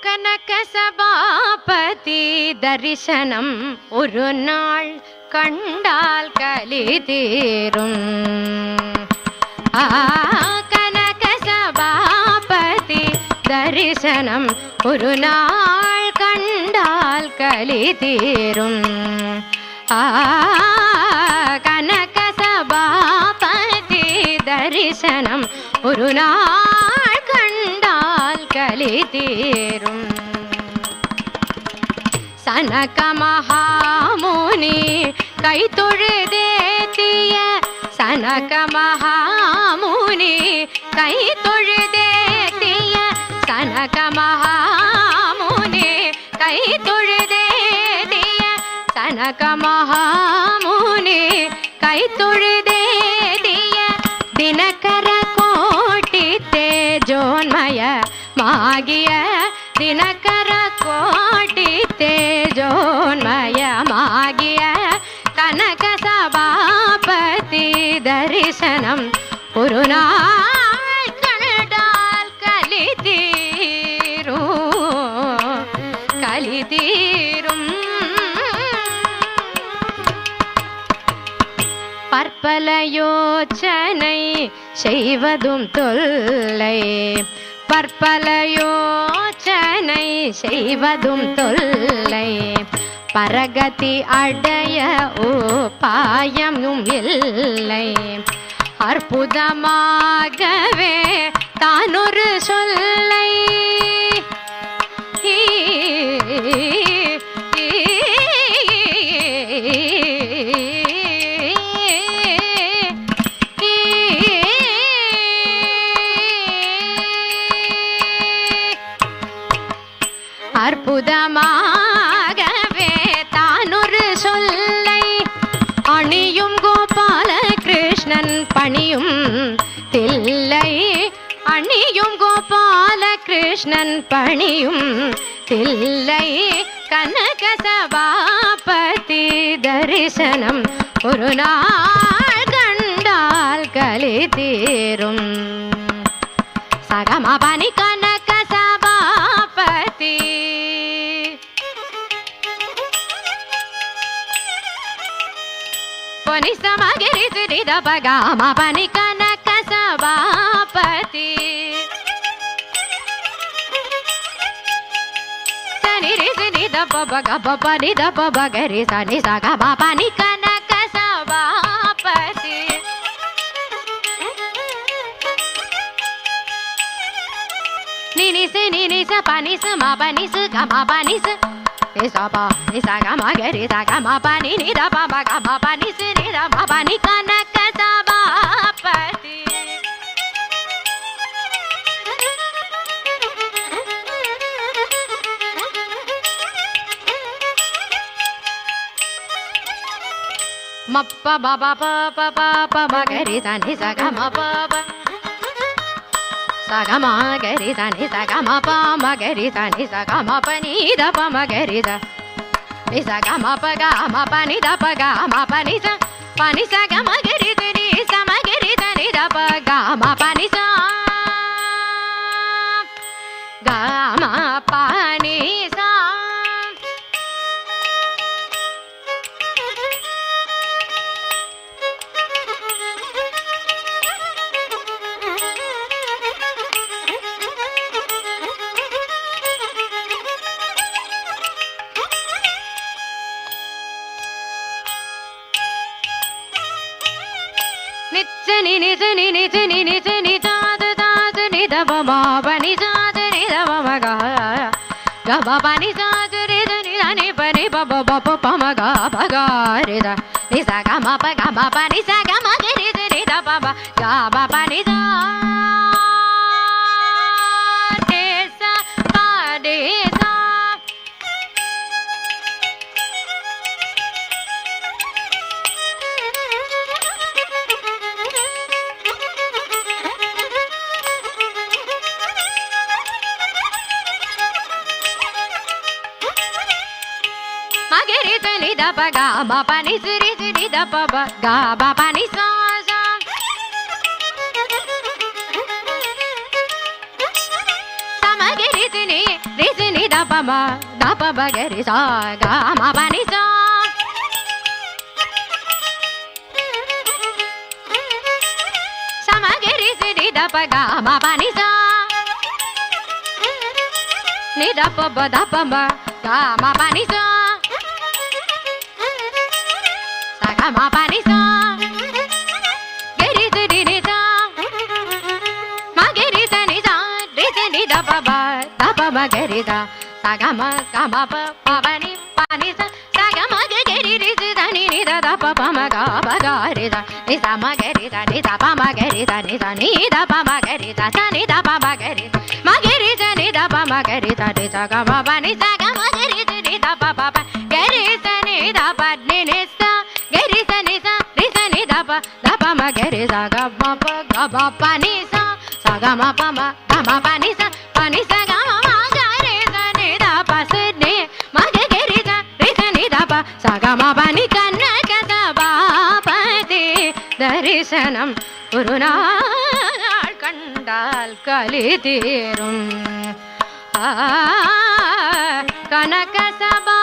கனக சபாபதி தரிசனம் ஒரு நாள் கண்டால் கலி தீரும். ஆ, கனக சபாபதி தரிசனம் ஒரு நாள் கண்டால் கலி தீரும். ஆ, கனக சபாபதி தரிசனம் ஒரு நாள் கலி தீரும். சனக மகாமுனி கை தொழுதேத்திய சனக மகாமுனி கை தொழுதேத்திய சனக மகாமுனி கை தொழுதேத்திய சனக மகாமுனி கை தொழு கோட்டி தேஜோன்மயமாகிய கனக சபாபதி தரிசனம் ஒரு நாள் கண்டால் கலி தீரும் கலி தீரும் பற்பல யோச்சனை செய்வதும் தொல்லை. பற்பல யோசனை செய்வதும் தொல்லை. பரகதி அடைய உபாயமும் இல்லை. அற்புதமாகவே தானொரு சொல்லை அற்புதமாகவே தானொரு சொல்லை அணியும் கோபால கிருஷ்ணன் பணியும் தில்லை. அணியும் கோபால கிருஷ்ணன் பணியும் தில்லை. கனக சபாபதி தரிசனம் ஒரு நாள் கண்டால் கலி தீரும். சகமபன విదపగా మా పని కనక సభాపతి. పని దప సని సగ పని కనక సభాపతి. మా ni sa pa ni sa ga ma ga ri sa ga ma pa ni ni da pa ma ga ma pa ni si ni da ma pa ni ka na ka sa ba pa ti ma pa ba ba pa pa pa pa ma ga ri sa ni sa ga ma pa pa సగమా గరిద ని సగమ పామ గరిద ని సగమ పనిద పమ గరిద ని సగమ పగ మ పనిద పగ మ పనిస పని సగమ గరిద ని సమ గరిద ని ద పగ మ పనిస గమ ni ni ni ni ni ni ni da da da ni da ba ba ba ni da da ni da ba ga ba ba ni da da ni da ni da ba ba ba ba ba ba ba ga da ni sa ga ma ba ga ba ni sa ga ma ni da ni da ba ba ga ba ba ni da ni da pa ga ma pa ni si ri si ni da pa ba ga ba pa ni sa sa sa ma ge ri si ni ri si ni da pa ma da pa ba ge ri sa ga ma pa ni sa sa ma ge ri si ni da pa ga ma pa ni sa ni da pa ba da pa ma ga ma pa ni sa గరిద సగమ గమ పవని పని సగమ గరి రిజి దని నిద దప పమ గబ గరిద నిద మగరిద నిద పమ గరిద నిద నిద పమ గరిద సని ద పమ గరిద మగరిద నిద పమ గరిద నిద గమ పని సగమ గరిద నిద పమ గరిద నిద పని నిద da pa ma ga re sa ga pa pa ga pa pa ni sa sa ga ma pa ma ga ma pa ni sa pa ni sa ga ma ma ga re sa ni da pa sa ni ma ga ga re sa re sa ni da pa sa ga ma pa ni ka na ka da pa pa ti தரிசனம் ஒரு நாள் கண்டால் கலி தீரும் கனக சபா